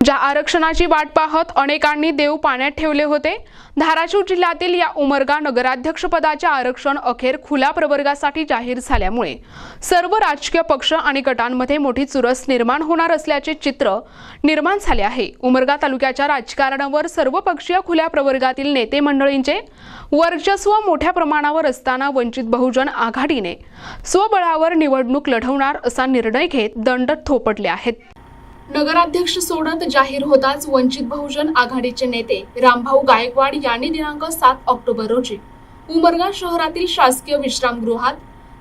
ज्या आरक्षणाची वाट पाहत अनेकांनी देव पाण्यात ठेवले होते धाराशिव जिल्ह्यातील या उमरगा नगराध्यक्षपदाचे आरक्षण अखेर खुल्या प्रवर्गासाठी जाहीर झाल्यामुळे सर्व राजकीय पक्ष आणि गटांमध्ये मोठी चुरस निर्माण होणार असल्याचे चित्र निर्माण झाले आहे. उमरगा तालुक्याच्या राजकारणावर सर्वपक्षीय खुल्या प्रवर्गातील नेते मंडळींचे वर्चस्व मोठ्या प्रमाणावर असताना वंचित बहुजन आघाडीने स्वबळावर निवडणूक लढवणार असा निर्णय घेत दंड थोपटले आहेत. नगराध्यक्ष सोडत जाहीर होताच वंचित बहुजन आघाडीचे नेते रामभाऊ गायकवाड यांनी दिनांक सात ऑक्टोबर रोजी उमरगा शहरातील शासकीय विश्रामगृहात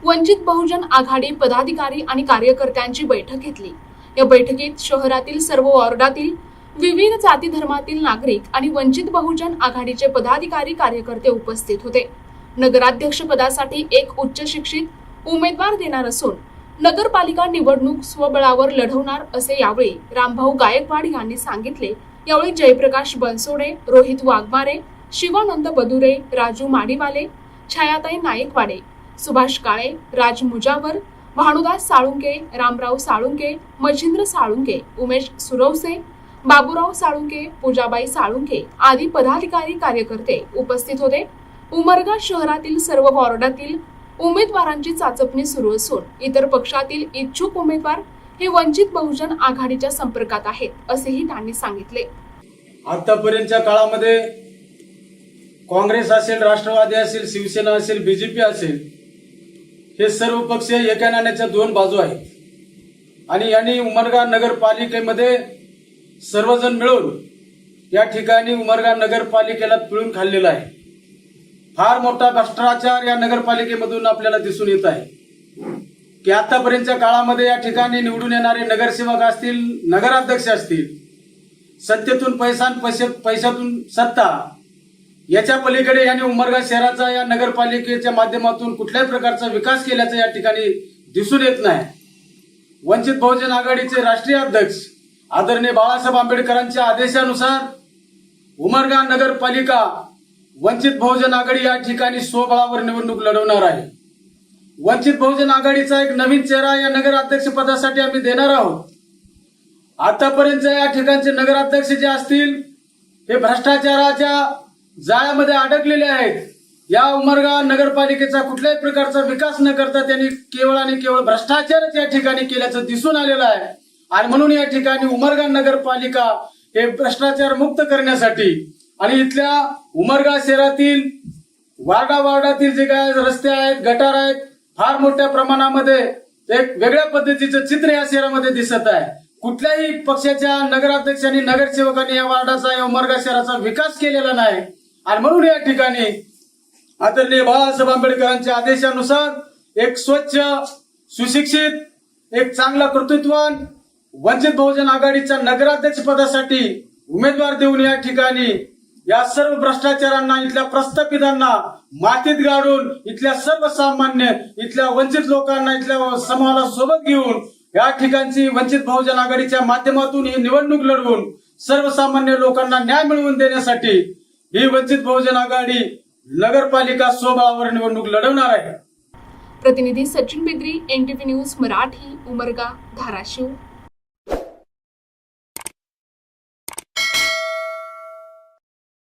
वंचित बहुजन आघाडी पदाधिकारी आणि कार्यकर्त्यांची बैठक घेतली. या बैठकीत शहरातील सर्व वॉर्डातील विविध जाती धर्मातील नागरिक आणि वंचित बहुजन आघाडीचे पदाधिकारी कार्यकर्ते उपस्थित होते. नगराध्यक्ष पदासाठी एक उच्च शिक्षित उमेदवार देणार असून नगरपालिका निवडणूक स्वबळावर लढवणार असे यावेळी रामभाऊ गायकवाड यांनी सांगितले. यावेळी जयप्रकाश बनसोडे रोहित वाघमारे शिवानंद बदुरे राजू माडीवाले छायाताई नाईकवाडे सुभाष काळे राज मुजावर भानुदास साळुंके रामराव साळुंके मच्छिंद्र साळुंके उमेश सुरवसे बाबूराव साळुंके पूजाबाई साळुंके आदी पदाधिकारी कार्यकर्ते उपस्थित होते. उमरगा शहरातील सर्व वॉर्डातील उमेदवारांची चाचपणी सुरू असून इतर पक्षातील इच्छुक उमेदवार हे वंचित बहुजन आघाडीच्या संपर्कात आहेत असेही त्यांनी सांगितले. आतापर्यंतच्या काळामध्ये काँग्रेस असेल राष्ट्रवादी असेल शिवसेना असेल बीजेपी असेल हे सर्व पक्ष एका नाण्याच्या दोन बाजू आहेत. आणि यांनी उमरगा नगरपालिकेमध्ये सर्वजण मिळून या ठिकाणी उमरगा नगरपालिकेला पिळून खाल्लेलं आहे. फार मोठा भ्रष्टाचार या नगरपालिकेमधून आपल्याला दिसून येत आहे. की आतापर्यंतच्या काळामध्ये या ठिकाणी निवडून येणारे नगरसेवक असतील नगराध्यक्ष असतील सत्तेतून पैसा पैसे पैशातून सत्ता याच्या पलीकडे यांनी उमरगा शहराचा या नगरपालिकेच्या माध्यमातून कुठल्याही प्रकारचा विकास केल्याचं या ठिकाणी दिसून येत नाही. वंचित बहुजन आघाडीचे राष्ट्रीय अध्यक्ष आदरणीय बाळासाहेब आंबेडकरांच्या आदेशानुसार उमरगा नगरपालिका वंचित बहुजन आघाडी या ठिकाणी स्वबळावर निवडणूक लढवणार आहे. वंचित बहुजन आघाडीचा एक नवीन चेहरा या नगराध्यक्ष पदासाठी आम्ही देणार आहोत. आतापर्यंत या ठिकाणचे नगराध्यक्ष जे असतील हे भ्रष्टाचाराच्या जाळ्यामध्ये अडकलेले आहेत. या उमरगा नगरपालिकेचा कुठल्याही प्रकारचा विकास न करता त्यांनी केवळ आणि केवळ भ्रष्टाचारच या ठिकाणी केल्याचं दिसून आलेलं आहे. आणि म्हणून या ठिकाणी उमरगा नगरपालिका हे भ्रष्टाचार मुक्त करण्यासाठी आणि इथल्या उमरगा शहरातील वार्डा वार्डातील जे काय रस्ते आहेत गटार आहेत फार मोठ्या प्रमाणामध्ये एक वेगळ्या पद्धतीचं चित्र या शहरामध्ये दिसत आहे. कुठल्याही पक्षाच्या नगराध्यक्षांनी नगरसेवकांनी या वार्डाचा या उमरगा शहराचा विकास केलेला नाही. आणि म्हणून या ठिकाणी आदरणीय बाळासाहेब आंबेडकरांच्या आदेशानुसार एक स्वच्छ सुशिक्षित एक चांगला कर्तृत्वान वंचित बहुजन आघाडीच्या नगराध्यक्ष पदासाठी उमेदवार देऊन या ठिकाणी या सर्व भ्रष्टाचारांना इथल्या प्रस्थापितांना मातीत गाडून इथल्या सर्वसामान्य इथल्या वंचित लोकांना इथल्या समूहाला सोबत घेऊन या ठिकाणची वंचित बहुजन आघाडीच्या माध्यमातून ही निवडणूक लढवून सर्वसामान्य लोकांना न्याय मिळवून देण्यासाठी ही वंचित बहुजन आघाडी नगरपालिका स्वबळावर निवडणूक लढवणार आहे. प्रतिनिधी सचिन बिद्री एनटीव्ही न्यूज मराठी उमरगा धाराशिव.